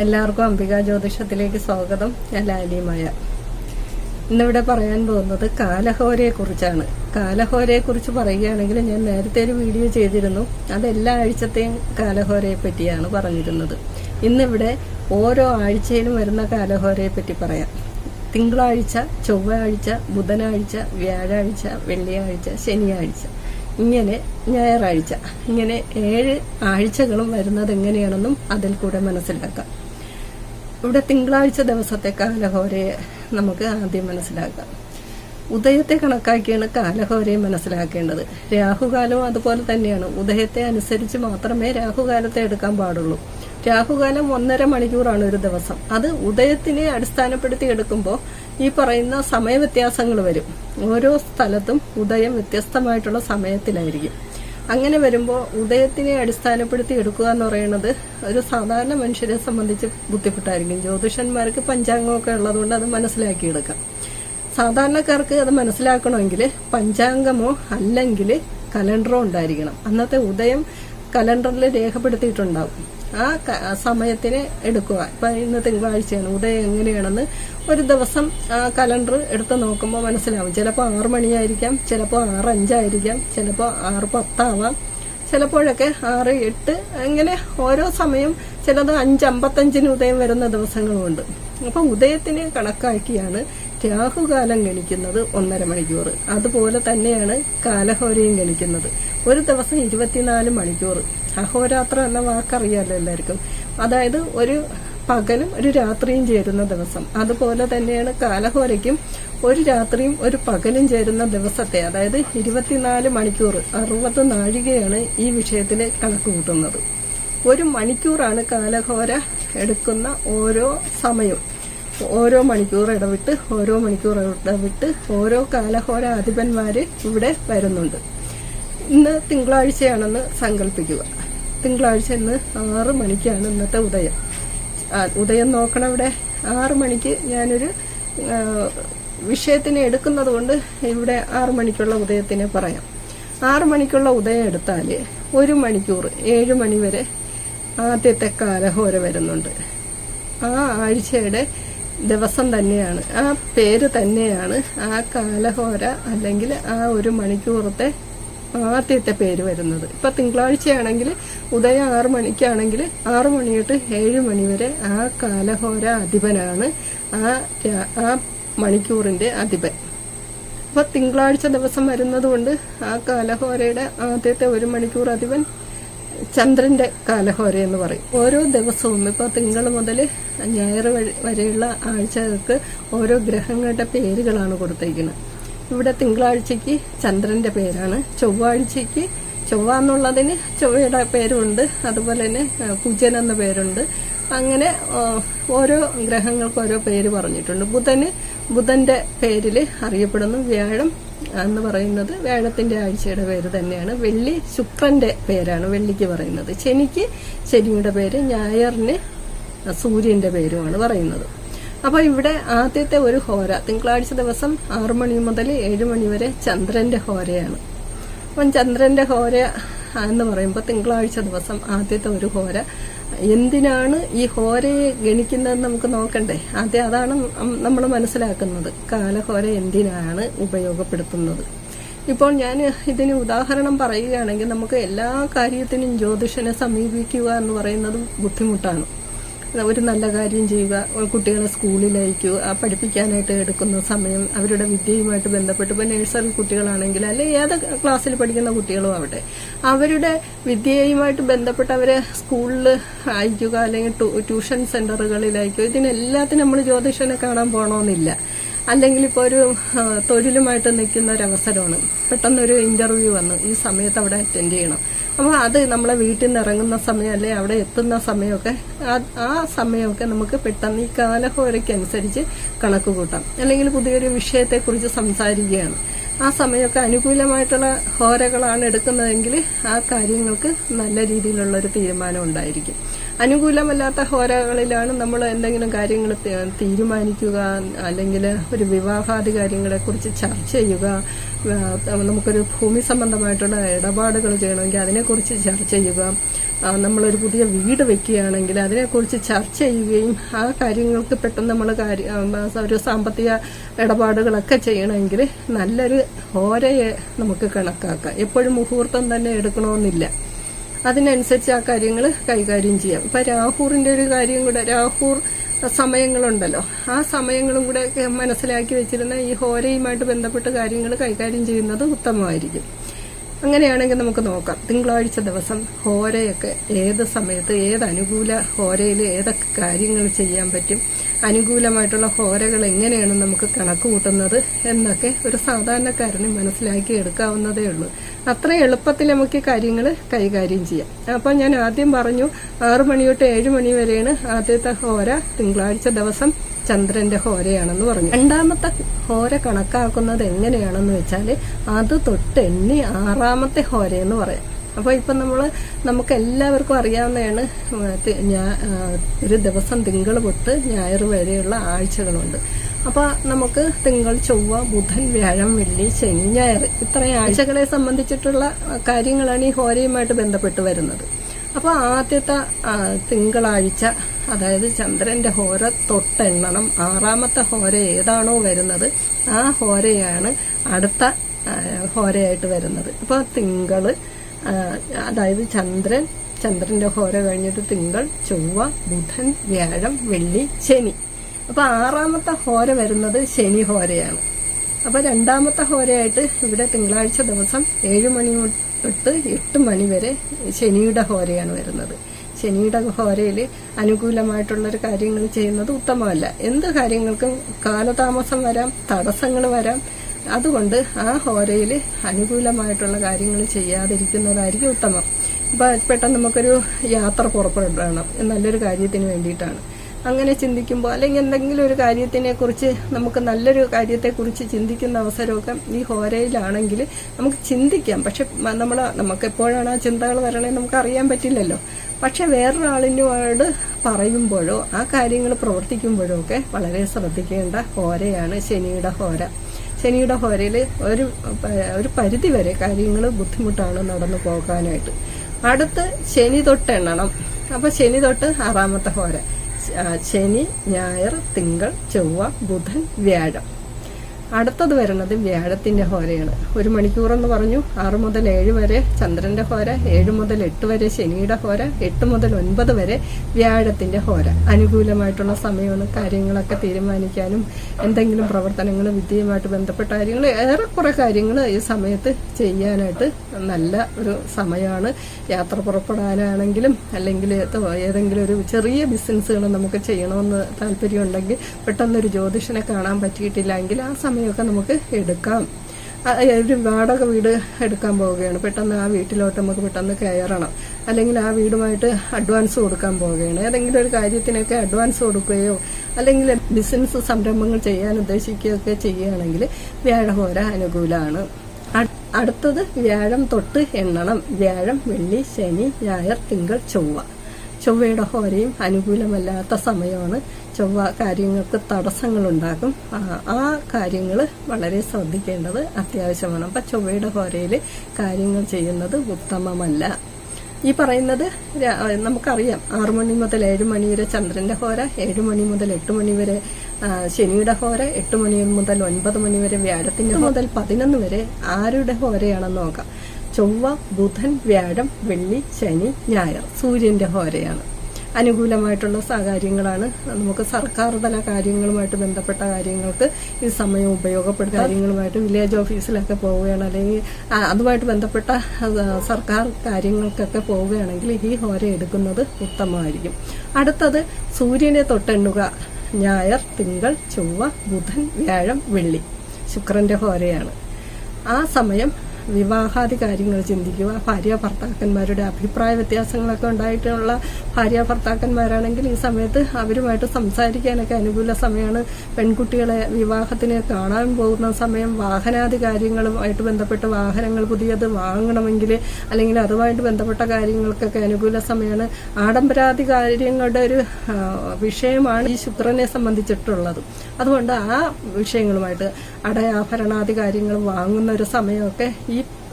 എല്ലാവർക്കും അംബിക ജ്യോതിഷത്തിലേക്ക് സ്വാഗതം. ഞാൻ ലാലിമായ ഇന്നിവിടെ പറയാൻ പോകുന്നത് കാലഹോരയെ കുറിച്ചാണ്. കാലഹോരയെ കുറിച്ച് പറയുകയാണെങ്കിൽ ഞാൻ നേരത്തെ ഒരു വീഡിയോ ചെയ്തിരുന്നു. അത് എല്ലാ ആഴ്ചത്തെയും കാലഹോരയെ പറ്റിയാണ് പറഞ്ഞിരുന്നത്. ഇന്നിവിടെ ഓരോ ആഴ്ചയിലും വരുന്ന കാലഹോരയെ പറ്റി പറയാം. തിങ്കളാഴ്ച ചൊവ്വാഴ്ച ബുധനാഴ്ച വ്യാഴാഴ്ച വെള്ളിയാഴ്ച ശനിയാഴ്ച. ഇങ്ങനെ ഞായറാഴ്ച. ഇങ്ങനെ ഏഴ് ആഴ്ചകളും വരുന്നത് എങ്ങനെയാണെന്നും അതിൽ കൂടെ മനസ്സിലാക്കാം. ഇവിടെ തിങ്കളാഴ്ച ദിവസത്തെ കാലഹോരയെ നമുക്ക് ആദ്യം മനസ്സിലാക്കാം. ഉദയത്തെ കണക്കാക്കിയാണ് കാലഹോരയെ മനസ്സിലാക്കേണ്ടത്. രാഹുകാലം അതുപോലെ തന്നെയാണ്. ഉദയത്തെ അനുസരിച്ച് മാത്രമേ രാഹുകാലത്തെ എടുക്കാൻ പാടുള്ളൂ. രാഹുകാലം ഒന്നര മണിക്കൂറാണ് ഒരു ദിവസം. അത് ഉദയത്തിനെ അടിസ്ഥാനപ്പെടുത്തി എടുക്കുമ്പോൾ ഈ പറയുന്ന സമയവ്യത്യാസങ്ങൾ വരും. ഓരോ സ്ഥലത്തും ഉദയം വ്യത്യസ്തമായിട്ടുള്ള സമയത്തിലായിരിക്കും. അങ്ങനെ വരുമ്പോൾ ഉദയത്തിനെ അടിസ്ഥാനപ്പെടുത്തി എടുക്കുക എന്ന് പറയുന്നത് ഒരു സാധാരണ മനുഷ്യരെ സംബന്ധിച്ച് ബുദ്ധിമുട്ടായിരിക്കും. ജ്യോതിഷന്മാർക്ക് പഞ്ചാംഗമൊക്കെ ഉള്ളതുകൊണ്ട് അത് മനസ്സിലാക്കിയെടുക്കാം. സാധാരണക്കാർക്ക് അത് മനസ്സിലാക്കണമെങ്കിൽ പഞ്ചാംഗമോ അല്ലെങ്കിൽ കലണ്ടറോ ഉണ്ടായിരിക്കണം. അന്നത്തെ ഉദയം കലണ്ടറിൽ രേഖപ്പെടുത്തിയിട്ടുണ്ടാവും. ആ സമയത്തിന് എടുക്കുക. ഇപ്പൊ ഇന്ന് തിങ്കളാഴ്ചയാണ് ഉദയം എങ്ങനെയാണെന്ന് ഒരു ദിവസം ആ കലണ്ടർ എടുത്ത് നോക്കുമ്പോൾ മനസ്സിലാവും. ചിലപ്പോൾ ആറ് മണിയായിരിക്കാം ചിലപ്പോൾ ആറ് അഞ്ചായിരിക്കാം ചിലപ്പോൾ ആറ് പത്താവാം. ചിലപ്പോഴൊക്കെ ആറ് എട്ട് അങ്ങനെ ഓരോ സമയം ചിലത് അഞ്ചമ്പത്തഞ്ചിന് ഉദയം വരുന്ന ദിവസങ്ങളുമുണ്ട്. അപ്പൊ ഉദയത്തിനെ കണക്കാക്കിയാണ് രാഹുകാലം ഗണിക്കുന്നത് ഒന്നര മണിക്കൂർ അതുപോലെ തന്നെയാണ് കാലഹോരയും ഗണിക്കുന്നത്. ഒരു ദിവസം ഇരുപത്തിനാല് മണിക്കൂർ അഹോരാത്രം എന്ന വാക്കറിയാലോ എല്ലാവർക്കും? അതായത് ഒരു പകലും ഒരു രാത്രിയും ചേരുന്ന ദിവസം. അതുപോലെ തന്നെയാണ് കാലഹോരയ്ക്കും ഒരു രാത്രിയും ഒരു പകലും ചേരുന്ന ദിവസത്തെ അതായത് ഇരുപത്തിനാല് മണിക്കൂർ അറുപത് നാഴികയാണ് ഈ വിഷയത്തിൽ കണക്ക് കൂട്ടുന്നത് ഒരു മണിക്കൂറാണ് കാലഹോര എടുക്കുന്ന ഓരോ സമയവും ഓരോ മണിക്കൂർ ഇടവിട്ട് ഓരോ മണിക്കൂർ ഇടവിട്ട് ഓരോ കാലഹോര അധിപന്മാര് ഇവിടെ വരുന്നുണ്ട്. ഇന്ന് തിങ്കളാഴ്ചയാണെന്ന് സങ്കല്പിക്കുക. തിങ്കളാഴ്ച ഇന്ന് ആറ് മണിക്കാണ് ഇന്നത്തെ ഉദയം. ഉദയം നോക്കണം ഇവിടെ. ആറ് മണിക്ക് ഞാനൊരു വിഷയത്തിന് എടുക്കുന്നത് കൊണ്ട് ഇവിടെ ആറ് മണിക്കുള്ള ഉദയത്തിനെ പറയാം. ആറ് മണിക്കുള്ള ഉദയം എടുത്താൽ ഒരു മണിക്കൂർ ഏഴ് മണി വരെ ആദ്യത്തെ കാലഹോര വരുന്നുണ്ട്. ആ ആഴ്ചയുടെ ദിവസം തന്നെയാണ് ആ പേര് തന്നെയാണ് ആ കാലഹോര അല്ലെങ്കിൽ ആ ഒരു മണിക്കൂറത്തെ ആദ്യത്തെ പേര് വരുന്നത്. ഇപ്പൊ തിങ്കളാഴ്ചയാണെങ്കിൽ ഉദയം ആറു മണിക്കാണെങ്കിൽ ആറു മണി തൊട്ട് ഏഴ് മണി വരെ ആ കാലഹോര അധിപനാണ് ആ ആ മണിക്കൂറിന്റെ അധിപൻ. അപ്പൊ തിങ്കളാഴ്ച ദിവസം വരുന്നത് കൊണ്ട് ആ കാലഹോരയുടെ ആദ്യത്തെ ഒരു മണിക്കൂർ അധിപൻ ചന്ദ്രന്റെ കാലഹോര എന്ന് പറയും. ഓരോ ദിവസവും ഇപ്പൊ തിങ്കൾ മുതൽ ഞായർ വരെയുള്ള ആഴ്ചകൾക്ക് ഓരോ ഗ്രഹങ്ങളുടെ പേരുകളാണ് കൊടുത്തേക്കുന്നത്. ഇവിടെ തിങ്കളാഴ്ചക്ക് ചന്ദ്രന്റെ പേരാണ്. ചൊവ്വാഴ്ചക്ക് ചൊവ്വ എന്നുള്ളതിന് ചൊവ്വയുടെ പേരുണ്ട്. അതുപോലെ തന്നെ കുജൻ എന്ന പേരുണ്ട്. അങ്ങനെ ഓരോ ഗ്രഹങ്ങൾക്ക് ഓരോ പേര് പറഞ്ഞിട്ടുണ്ട്. ബുധന് ബുധന്റെ പേരിൽ അറിയപ്പെടുന്നു. വ്യാഴം എന്ന് പറയുന്നത് വ്യാഴത്തിന്റെ ആഴ്ചയുടെ പേര് തന്നെയാണ്. വെള്ളി ശുക്രന്റെ പേരാണ് വെള്ളിക്ക് പറയുന്നത്. ശനിക്ക് ശനിയുടെ പേര് ഞായറിന് സൂര്യന്റെ പേരുമാണ് പറയുന്നത്. അപ്പൊ ഇവിടെ ആദ്യത്തെ ഒരു ഹോര തിങ്കളാഴ്ച ദിവസം ആറു മണി മുതൽ ഏഴ് മണി വരെ ചന്ദ്രന്റെ ഹോരയാണ്. അപ്പം ചന്ദ്രന്റെ ഹോര എന്ന് പറയുമ്പോൾ തിങ്കളാഴ്ച ദിവസം ആദ്യത്തെ ഒരു ഹോര. എന്തിനാണ് ഈ ഹോരയെ ഗണിക്കുന്നതെന്ന് നമുക്ക് നോക്കണ്ടേ? ആദ്യം അതാണ് നമ്മൾ മനസ്സിലാക്കുന്നത്. കാലഹോര എന്തിനാണ് ഉപയോഗപ്പെടുത്തുന്നത്? ഇപ്പോൾ ഞാൻ ഇതിന് ഉദാഹരണം പറയുകയാണെങ്കിൽ നമുക്ക് എല്ലാ കാര്യത്തിനും ജ്യോതിഷനെ സമീപിക്കുക എന്ന് പറയുന്നത് ബുദ്ധിമുട്ടാണ്. ഒരു നല്ല കാര്യം ചെയ്യുക. കുട്ടികളെ സ്കൂളിൽ അയക്കുക. പഠിപ്പിക്കാനായിട്ട് എടുക്കുന്ന സമയം അവരുടെ വിദ്യയുമായിട്ട് ബന്ധപ്പെട്ട്. ഇപ്പോൾ നഴ്സറി കുട്ടികളാണെങ്കിൽ അല്ലെ ഏത് ക്ലാസ്സിൽ പഠിക്കുന്ന കുട്ടികളും ആവട്ടെ അവരുടെ വിദ്യയുമായിട്ട് ബന്ധപ്പെട്ട് അവരെ സ്കൂളിൽ അയക്കുക അല്ലെങ്കിൽ ട്യൂഷൻ സെന്ററുകളിൽ അയക്കുക. ഇതിനെല്ലാത്തിനും നമ്മൾ ജ്യോതിഷനെ കാണാൻ പോകണമെന്നില്ല അല്ലെങ്കിൽ ഇപ്പോൾ ഒരു തൊഴിലുമായിട്ട് നിൽക്കുന്ന ഒരു അവസരമാണ്. പെട്ടെന്നൊരു ഇന്റർവ്യൂ വന്നു. ഈ സമയത്ത് അവിടെ അറ്റൻഡ് ചെയ്യണം. അപ്പോൾ അത് നമ്മളെ വീട്ടിൽ നിന്ന് ഇറങ്ങുന്ന സമയം അല്ലെ അവിടെ എത്തുന്ന സമയമൊക്കെ ആ- സമയമൊക്കെ നമുക്ക് പെട്ടെന്ന് ഈ കാലഹോരയ്ക്കനുസരിച്ച് കണക്ക് കൂട്ടാം. അല്ലെങ്കിൽ പുതിയൊരു വിഷയത്തെക്കുറിച്ച് സംസാരിക്കുകയാണ്. ആ സമയമൊക്കെ അനുകൂലമായിട്ടുള്ള ഹോരകളാണ് എടുക്കുന്നതെങ്കിൽ ആ കാര്യങ്ങൾക്ക് നല്ല രീതിയിലുള്ള ഒരു തീരുമാനം ഉണ്ടായിരിക്കും. അനുകൂലമല്ലാത്ത ഹോരകളിലാണ് നമ്മൾ എന്തെങ്കിലും കാര്യങ്ങൾ തീരുമാനിക്കുക അല്ലെങ്കിൽ ഒരു വിവാഹാദി കാര്യങ്ങളെ കുറിച്ച് ചർച്ച ചെയ്യുക നമുക്കൊരു ഭൂമി സംബന്ധമായിട്ടുള്ള ഇടപാടുകൾ ചെയ്യണമെങ്കിൽ അതിനെക്കുറിച്ച് ചർച്ച ചെയ്യുക നമ്മളൊരു പുതിയ വീട് വെക്കുകയാണെങ്കിൽ അതിനെക്കുറിച്ച് ചർച്ച ചെയ്യുകയും ആ കാര്യങ്ങൾക്ക് പെട്ടെന്ന് നമ്മൾ ഒരു സാമ്പത്തിക ഇടപാടുകളൊക്കെ ചെയ്യണമെങ്കിൽ നല്ലൊരു ഓരയെ നമുക്ക് കണക്കാക്കാം. എപ്പോഴും മുഹൂർത്തം തന്നെ എടുക്കണമെന്നില്ല. അതിനനുസരിച്ച് ആ കാര്യങ്ങൾ കൈകാര്യം ചെയ്യാം. ഇപ്പം രാഹുറിന്റെ ഒരു കാര്യം കൂടെ രാഹൂർ സമയങ്ങളുണ്ടല്ലോ. ആ സമയങ്ങളും കൂടെ മനസ്സിലാക്കി വെച്ചിരുന്ന ഈ ഹോരയുമായിട്ട് ബന്ധപ്പെട്ട് കാര്യങ്ങൾ കൈകാര്യം ചെയ്യുന്നത് ഉത്തമമായിരിക്കും. അങ്ങനെയാണെങ്കിൽ നമുക്ക് നോക്കാം. തിങ്കളാഴ്ച ദിവസം ഹോരയൊക്കെ ഏത് സമയത്ത് ഏത് അനുകൂല ഹോരയിൽ ഏതൊക്കെ കാര്യങ്ങൾ ചെയ്യാൻ പറ്റും? അനുകൂലമായിട്ടുള്ള ഹോരകൾ എങ്ങനെയാണ് നമുക്ക് കണക്ക് കൂട്ടുന്നത് എന്നൊക്കെ ഒരു സാധാരണക്കാരന് മനസ്സിലാക്കി എടുക്കാവുന്നതേ ഉള്ളൂ. അത്ര എളുപ്പത്തിൽ നമുക്ക് കാര്യങ്ങൾ കൈകാര്യം ചെയ്യാം. അപ്പോൾ ഞാൻ ആദ്യം പറഞ്ഞു ആറു മണി തൊട്ട് ഏഴ് മണി വരെയാണ് ആദ്യത്തെ ഹോര തിങ്കളാഴ്ച ദിവസം ചന്ദ്രന്റെ ഹോരയാണെന്ന് പറഞ്ഞു. രണ്ടാമത്തെ ഹോര കണക്കാക്കുന്നത് എങ്ങനെയാണെന്ന് വെച്ചാൽ അത് തൊട്ട് എണ്ണി ആറാമത്തെ ഹോരയെന്ന് പറയാം. അപ്പൊ ഇപ്പൊ നമ്മൾ നമുക്ക് എല്ലാവർക്കും അറിയാവുന്നതാണ് തി- ഞാ- ഒരു ദിവസം തിങ്കൾ തൊട്ട് ഞായർ വരെയുള്ള ആഴ്ചകളുണ്ട്. അപ്പോൾ നമുക്ക് തിങ്കൾ ചൊവ്വ ബുധൻ വ്യാഴം വെള്ളി ശനി ഞായർ ഇത്രയും ആഴ്ചകളെ സംബന്ധിച്ചിട്ടുള്ള കാര്യങ്ങളാണ് ഈ ഹോരയുമായിട്ട് ബന്ധപ്പെട്ട് വരുന്നത്. അപ്പോൾ ആദ്യത്തെ തിങ്കളാഴ്ച അതായത് ചന്ദ്രന്റെ ഹോര തൊട്ടെണ്ണണം ആറാമത്തെ ഹോര ഏതാണോ വരുന്നത് ആ ഹോരയാണ് അടുത്ത ഹോരയായിട്ട് വരുന്നത്. അപ്പോൾ തിങ്കൾ അതായത് ചന്ദ്രൻ ചന്ദ്രന്റെ ഹോര കഴിഞ്ഞിട്ട് തിങ്കൾ ചൊവ്വ ബുധൻ വ്യാഴം വെള്ളി ശനി. അപ്പൊ ആറാമത്തെ ഹോര വരുന്നത് ശനി ഹോരയാണ് അപ്പൊ രണ്ടാമത്തെ ഹോരയായിട്ട് ഇവിടെ തിങ്കളാഴ്ച ദിവസം ഏഴു മണി തൊട്ട് എട്ട് മണി വരെ ശനിയുടെ ഹോരയാണ് വരുന്നത്. ശനിയുടെ ഹോരയിൽ അനുകൂലമായിട്ടുള്ളൊരു കാര്യങ്ങൾ ചെയ്യുന്നത് ഉത്തമമല്ല. എന്ത് കാര്യങ്ങൾക്കും കാലതാമസം വരാം തടസ്സങ്ങൾ വരാം അതുകൊണ്ട് ആ ഹോരയിൽ അനുകൂലമായിട്ടുള്ള കാര്യങ്ങൾ ചെയ്യാതിരിക്കുന്നതായിരിക്കും ഉത്തമം. ഇപ്പൊ പെട്ടെന്ന് നമുക്കൊരു യാത്ര പുറപ്പെടണം. നല്ലൊരു കാര്യത്തിന് വേണ്ടിയിട്ടാണ്. അങ്ങനെ ചിന്തിക്കുമ്പോൾ അല്ലെങ്കിൽ എന്തെങ്കിലും ഒരു കാര്യത്തിനെ കുറിച്ച് നമുക്ക് നല്ലൊരു കാര്യത്തെക്കുറിച്ച് ചിന്തിക്കുന്ന അവസരമൊക്കെ ഈ ഹോരയിലാണെങ്കിൽ നമുക്ക് ചിന്തിക്കാം. പക്ഷെ നമ്മൾ നമുക്ക് എപ്പോഴാണ് ആ ചിന്തകൾ വരണേ നമുക്ക് അറിയാൻ പറ്റില്ലല്ലോ. പക്ഷെ വേറൊരാളിനോട് പറയുമ്പോഴോ ആ കാര്യങ്ങൾ പ്രവർത്തിക്കുമ്പോഴോ ഒക്കെ വളരെ ശ്രദ്ധിക്കേണ്ട ഹോരയാണ് ശനിയുടെ ഹോര. ശനിയുടെ ഹോരയിൽ ഒരു ഒരു പരിധി വരെ കാര്യങ്ങൾ ബുദ്ധിമുട്ടാണ് നടന്നു പോകാനായിട്ട്. അടുത്ത് ശനി തൊട്ട് എണ്ണണം. അപ്പൊ ശനി തൊട്ട് ആറാമത്തെ ഹോര. ശനി ഞായർ തിങ്കൾ ചൊവ്വ ബുധൻ വ്യാഴം. അടുത്തത് വരുന്നത് വ്യാഴത്തിന്റെ ഹോരയാണ്. ഒരു മണിക്കൂർ എന്ന് പറഞ്ഞു. ആറ് മുതൽ ഏഴ് വരെ ചന്ദ്രന്റെ ഹോര ഏഴ് മുതൽ എട്ട് വരെ ശനിയുടെ ഹോര എട്ട് മുതൽ ഒൻപത് വരെ വ്യാഴത്തിന്റെ ഹോര. അനുകൂലമായിട്ടുള്ള സമയമാണ് കാര്യങ്ങളൊക്കെ തീരുമാനിക്കാനും എന്തെങ്കിലും പ്രവർത്തനങ്ങൾ വിദ്യയുമായിട്ട് ബന്ധപ്പെട്ട കാര്യങ്ങൾ ഏറെക്കുറെ കാര്യങ്ങൾ ഈ സമയത്ത് ചെയ്യാനായിട്ട് നല്ല ഒരു സമയമാണ്. യാത്ര പുറപ്പെടാനാണെങ്കിലും അല്ലെങ്കിൽ ഏതെങ്കിലും ഒരു ചെറിയ ബിസിനസ്സുകൾ നമുക്ക് ചെയ്യണമെന്ന് താല്പര്യമുണ്ടെങ്കിൽ പെട്ടെന്നൊരു ജ്യോതിഷനെ കാണാൻ പറ്റിയിട്ടില്ലെങ്കിൽ ആ സമയമൊക്കെ നമുക്ക് എടുക്കാം. ഒരു വാടക വീട് എടുക്കാൻ പോവുകയാണ്. പെട്ടെന്ന് ആ വീട്ടിലോട്ട് നമുക്ക് പെട്ടെന്ന് കയറണം. അല്ലെങ്കിൽ ആ വീടുമായിട്ട് അഡ്വാൻസ് കൊടുക്കാൻ പോവുകയാണ്. ഏതെങ്കിലും ഒരു കാര്യത്തിനൊക്കെ അഡ്വാൻസ് കൊടുക്കുകയോ അല്ലെങ്കിൽ ബിസിനസ് സംരംഭങ്ങൾ ചെയ്യാൻ ഉദ്ദേശിക്കുകയൊക്കെ ചെയ്യുകയാണെങ്കിൽ വ്യാഴഹോര അനുകൂലമാണ് അടുത്തത് വ്യാഴം തൊട്ട് എണ്ണണം. വ്യാഴം വെള്ളി ശനി ഞായർ തിങ്കൾ ചൊവ്വ. ചൊവ്വയുടെ ഹോരയും അനുകൂലമല്ലാത്ത സമയമാണ് ചൊവ്വ കാര്യങ്ങൾക്ക് തടസ്സങ്ങളുണ്ടാക്കും ആ, ആ കാര്യങ്ങൾ വളരെ ശ്രദ്ധിക്കേണ്ടത് അത്യാവശ്യമാണ്. അപ്പം ചൊവ്വയുടെ പോരയിൽ കാര്യങ്ങൾ ചെയ്യുന്നത് ഉത്തമമല്ല. ഈ പറയുന്നത് നമുക്കറിയാം. ആറു മണി മുതൽ ഏഴ് മണി വരെ ചന്ദ്രന്റെ ഹോര ഏഴ് മണി മുതൽ എട്ട് മണി വരെ ശനിയുടെ ഹോര എട്ട് മണി മുതൽ ഒൻപത് മണി വരെ വ്യാഴത്തിന്റെ മുതൽ പതിനൊന്ന് വരെ ആരുടെ ഹോരയാണെന്ന് നോക്കാം. ചൊവ്വ ബുധൻ വ്യാഴം വെള്ളി ശനി ഞായർ സൂര്യന്റെ ഹോരയാണ്. അനുകൂലമായിട്ടുള്ള കാര്യങ്ങളാണ് നമുക്ക് സർക്കാർ തല കാര്യങ്ങളുമായിട്ട് ബന്ധപ്പെട്ട കാര്യങ്ങൾക്ക് ഈ സമയം ഉപയോഗപ്പെടുത്തുക. കാര്യങ്ങളുമായിട്ട് വില്ലേജ് ഓഫീസിലൊക്കെ പോവുകയാണ്. അല്ലെങ്കിൽ അതുമായിട്ട് ബന്ധപ്പെട്ട സർക്കാർ കാര്യങ്ങൾക്കൊക്കെ പോവുകയാണെങ്കിൽ ഈ ഹോര എടുക്കുന്നത് ഉത്തമമായിരിക്കും. അടുത്തത് സൂര്യനെ തൊട്ടെണ്ണുക. ഞായർ തിങ്കൾ ചൊവ്വ ബുധൻ വ്യാഴം വെള്ളി. ശുക്രന്റെ ഹോരയാണ്. ആ സമയം വിവാഹാദി കാര്യങ്ങൾ ചിന്തിക്കുക. ഭാര്യ ഭർത്താക്കന്മാരുടെ അഭിപ്രായ വ്യത്യാസങ്ങളൊക്കെ ഉണ്ടായിട്ടുള്ള ഭാര്യ ഭർത്താക്കന്മാരാണെങ്കിൽ ഈ സമയത്ത് അവരുമായിട്ട് സംസാരിക്കാനൊക്കെ അനുകൂല സമയമാണ്. പെൺകുട്ടികളെ വിവാഹത്തിന് കാണാൻ പോകുന്ന സമയം വാഹനാദി കാര്യങ്ങളുമായിട്ട് ബന്ധപ്പെട്ട് വാഹനങ്ങൾ പുതിയത് വാങ്ങണമെങ്കിൽ അല്ലെങ്കിൽ അതുമായിട്ട് ബന്ധപ്പെട്ട കാര്യങ്ങൾക്കൊക്കെ അനുകൂല സമയമാണ്. ആഡംബരാദി കാര്യങ്ങളുടെ ഒരു വിഷയമാണ് ഈ ശുക്രനെ സംബന്ധിച്ചിട്ടുള്ളത്. അതുകൊണ്ട് ആ വിഷയങ്ങളുമായിട്ട് അടയാഭരണാദി കാര്യങ്ങൾ വാങ്ങുന്ന ഒരു സമയമൊക്കെ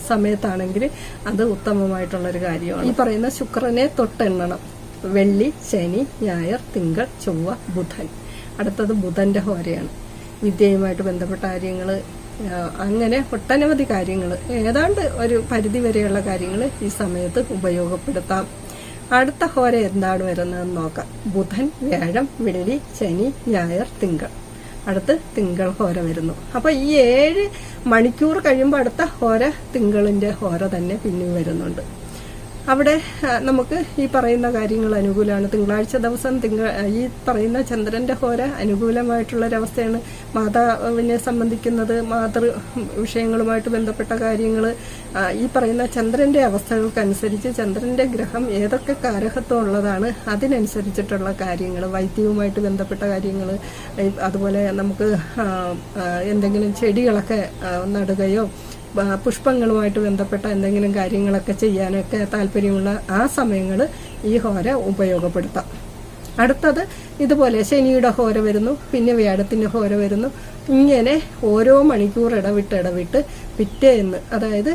സമയത്താണെങ്കിൽ അത് ഉത്തമമായിട്ടുള്ളൊരു കാര്യമാണ്. ഈ പറയുന്ന ശുക്രനെ തൊട്ടെണ്ണണം. വെള്ളി ശനി ഞായർ തിങ്കൾ ചൊവ്വ ബുധൻ. അടുത്തത് ബുധന്റെ ഹോരയാണ്. വിദ്യയുമായിട്ട് ബന്ധപ്പെട്ട കാര്യങ്ങൾ അങ്ങനെ ഒട്ടനവധി കാര്യങ്ങൾ ഏതാണ്ട് ഒരു പരിധി വരെയുള്ള കാര്യങ്ങൾ ഈ സമയത്ത് ഉപയോഗപ്പെടുത്താം. അടുത്ത ഹോര എന്താണ് വരുന്നതെന്ന് നോക്കാം. ബുധൻ വ്യാഴം വെള്ളി ശനി ഞായർ തിങ്കൾ. അടുത്ത് തിങ്കൾ ഹോര വരുന്നു. അപ്പൊ ഈ ഏഴ് മണിക്കൂർ കഴിയുമ്പോൾ അടുത്ത ഹോര തിങ്കളിന്റെ ഹോര തന്നെ പിന്നെയും വരുന്നുണ്ട്. അവിടെ നമുക്ക് ഈ പറയുന്ന കാര്യങ്ങൾ അനുകൂലമാണ്. തിങ്കളാഴ്ച ദിവസം തിങ്ക ഈ പറയുന്ന ചന്ദ്രന്റെ ഹോര അനുകൂലമായിട്ടുള്ളൊരവസ്ഥയാണ്. മാതാവിനെ സംബന്ധിക്കുന്നത് മാതൃ വിഷയങ്ങളുമായിട്ട് ബന്ധപ്പെട്ട കാര്യങ്ങൾ ഈ പറയുന്ന ചന്ദ്രന്റെ അവസ്ഥകൾക്കനുസരിച്ച് ചന്ദ്രന്റെ ഗ്രഹം ഏതൊക്കെ കാരഹത്വം ഉള്ളതാണ് അതിനനുസരിച്ചിട്ടുള്ള കാര്യങ്ങൾ വൈദ്യവുമായിട്ട് ബന്ധപ്പെട്ട കാര്യങ്ങൾ അതുപോലെ നമുക്ക് എന്തെങ്കിലും ചെടികളൊക്കെ നടുകയോ പുഷ്പങ്ങളുമായിട്ട് ബന്ധപ്പെട്ട എന്തെങ്കിലും കാര്യങ്ങളൊക്കെ ചെയ്യാനൊക്കെ താല്പര്യമുള്ള ആ സമയങ്ങൾ ഈ ഹോര ഉപയോഗപ്പെടുത്താം. അടുത്തത് ഇതുപോലെ ശനിയുടെ ഹോര വരുന്നു പിന്നെ വ്യാഴത്തിന്റെ ഹോര വരുന്നു. ഇങ്ങനെ ഓരോ മണിക്കൂർ ഇടവിട്ട് ഇടവിട്ട് പിറ്റേന്ന് അതായത്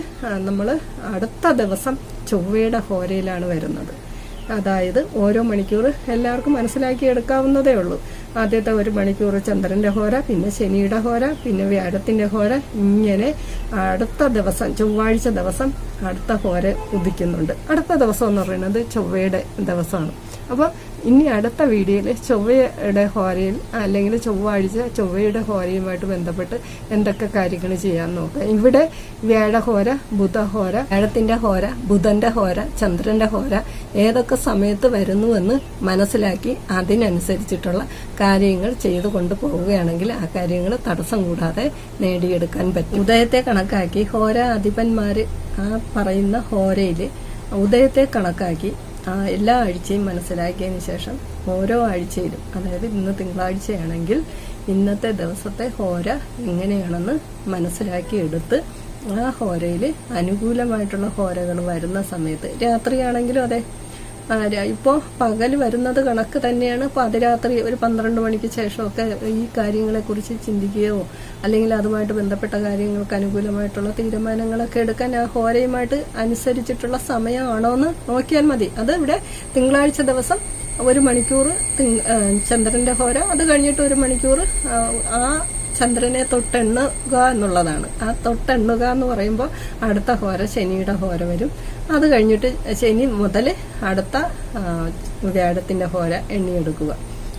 നമ്മൾ അടുത്ത ദിവസം ചൊവ്വയുടെ ഹോരയിലാണ് വരുന്നത്. അതായത് ഓരോ മണിക്കൂർ എല്ലാവർക്കും മനസ്സിലാക്കി എടുക്കാവുന്നതേ ഉള്ളൂ. ആദ്യത്തെ ഒരു മണിക്കൂർ ചന്ദ്രന്റെ ഹോര പിന്നെ ശനിയുടെ ഹോര പിന്നെ വ്യാഴത്തിന്റെ ഹോര. ഇങ്ങനെ അടുത്ത ദിവസം ചൊവ്വാഴ്ച ദിവസം അടുത്ത ഹോര ഉദിക്കുന്നുണ്ട്. അടുത്ത ദിവസം എന്ന് പറയുന്നത് ചൊവ്വയുടെ ദിവസമാണ്. അപ്പോൾ ഇനി അടുത്ത വീഡിയോയിൽ ചൊവ്വയുടെ ഹോരയിൽ അല്ലെങ്കിൽ ചൊവ്വാഴ്ച ചൊവ്വയുടെ ഹോരയുമായിട്ട് ബന്ധപ്പെട്ട് എന്തൊക്കെ കാര്യങ്ങൾ ചെയ്യാൻ നോക്കാം. ഇവിടെ വ്യാഴഹോര ബുധഹോര വ്യാഴത്തിന്റെ ഹോര ബുധന്റെ ഹോര ചന്ദ്രന്റെ ഹോര ഏതൊക്കെ സമയത്ത് വരുന്നുവെന്ന് മനസ്സിലാക്കി അതിനനുസരിച്ചിട്ടുള്ള കാര്യങ്ങൾ ചെയ്തു കൊണ്ടുപോവുകയാണെങ്കിൽ ആ കാര്യങ്ങൾ തടസ്സം കൂടാതെ നേടിയെടുക്കാൻ പറ്റും. ഉദയത്തെ കണക്കാക്കി ഹോര ആ പറയുന്ന ഹോരയിൽ ഉദയത്തെ കണക്കാക്കി എല്ലാ ആഴ്ചയും മനസ്സിലാക്കിയതിന് ശേഷം ഓരോ ആഴ്ചയിലും അതായത് ഇന്ന് തിങ്കളാഴ്ചയാണെങ്കിൽ ഇന്നത്തെ ദിവസത്തെ ഹോര എങ്ങനെയാണെന്ന് മനസ്സിലാക്കി എടുത്ത് ആ ഹോരയിൽ അനുകൂലമായിട്ടുള്ള ഹോരകൾ വരുന്ന സമയത്ത് രാത്രിയാണെങ്കിലും അതെ ആ, ര- ഇപ്പോ പകൽ വരുന്നത് കണക്ക് തന്നെയാണ്. പാതിരാത്രി ഒരു പന്ത്രണ്ട് മണിക്ക് ശേഷമൊക്കെ ഈ കാര്യങ്ങളെ കുറിച്ച് ചിന്തിക്കുകയോ അല്ലെങ്കിൽ അതുമായിട്ട് ബന്ധപ്പെട്ട കാര്യങ്ങൾക്ക് അനുകൂലമായിട്ടുള്ള തീരുമാനങ്ങളൊക്കെ എടുക്കാൻ ആ ഹോരയുമായിട്ട് അനുസരിച്ചിട്ടുള്ള സമയമാണോ എന്ന് നോക്കിയാൽ മതി. അത് ഇവിടെ തിങ്കളാഴ്ച ദിവസം ഒരു മണിക്കൂർ ചന്ദ്രന്റെ ഹോര. അത് കഴിഞ്ഞിട്ട് ഒരു മണിക്കൂർ ആ ചന്ദ്രനെ തൊട്ടെണ്ണുക എന്നുള്ളതാണ്. ആ തൊട്ടെണ്ണുക എന്ന് പറയുമ്പോൾ അടുത്ത ഹോര ശനിയുടെ ഹോര വരും. അത് കഴിഞ്ഞിട്ട് ശനി മുതൽ അടുത്ത വ്യാഴത്തിന്റെ ഹോര എണ്ണിയെടുക്കുക.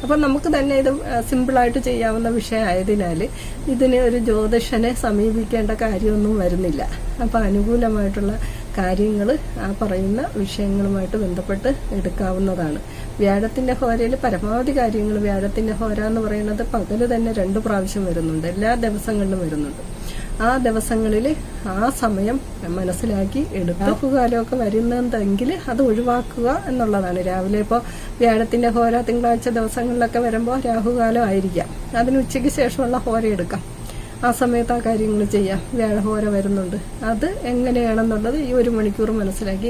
അപ്പം നമുക്ക് തന്നെ ഇത് സിമ്പിളായിട്ട് ചെയ്യാവുന്ന വിഷയമായതിനാൽ ഇതിന് ഒരു ജ്യോതിഷനെ സമീപിക്കേണ്ട കാര്യമൊന്നും വരുന്നില്ല. അപ്പം അനുകൂലമായിട്ടുള്ള കാര്യങ്ങൾ ആ പറയുന്ന വിഷയങ്ങളുമായിട്ട് ബന്ധപ്പെട്ട് എടുക്കാവുന്നതാണ്. വ്യാഴത്തിന്റെ ഹോരയിൽ പരമാവധി കാര്യങ്ങൾ വ്യാഴത്തിന്റെ ഹോര എന്ന് പറയുന്നത് പകൽ തന്നെ രണ്ടു പ്രാവശ്യം വരുന്നുണ്ട്. എല്ലാ ദിവസങ്ങളിലും വരുന്നുണ്ട്. ആ ദിവസങ്ങളിൽ ആ സമയം മനസ്സിലാക്കി എടുക്കാക്കുകാലമൊക്കെ വരുന്നതെങ്കിൽ അത് ഒഴിവാക്കുക എന്നുള്ളതാണ്. രാവിലെ ഇപ്പോൾ വ്യാഴത്തിന്റെ ഹോര തിങ്കളാഴ്ച ദിവസങ്ങളിലൊക്കെ വരുമ്പോൾ രാഹുകാലം ആയിരിക്കാം. അതിന് ഉച്ചയ്ക്ക് ശേഷമുള്ള ഹോര എടുക്കാം. ആ സമയത്ത് ആ കാര്യങ്ങൾ ചെയ്യാം. വ്യാഴഹോര വരുന്നുണ്ട്. അത് എങ്ങനെയാണെന്നുള്ളത് ഈ ഒരു മണിക്കൂർ മനസ്സിലാക്കി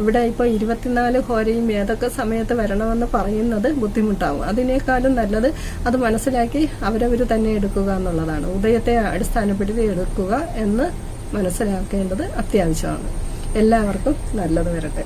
ഇവിടെ ഇപ്പോൾ ഇരുപത്തിനാല് ഹോരയും ഏതൊക്കെ സമയത്ത് വരണമെന്ന് പറയുന്നത് ബുദ്ധിമുട്ടാവും. അതിനേക്കാളും നല്ലത് അത് മനസ്സിലാക്കി അവരവർ തന്നെ എടുക്കുക എന്നുള്ളതാണ്. ഉദയത്തെ അടിസ്ഥാനപ്പെടുത്തി എടുക്കുക എന്ന് മനസ്സിലാക്കേണ്ടത് അത്യാവശ്യമാണ്. എല്ലാവർക്കും നല്ലത് വരട്ടെ.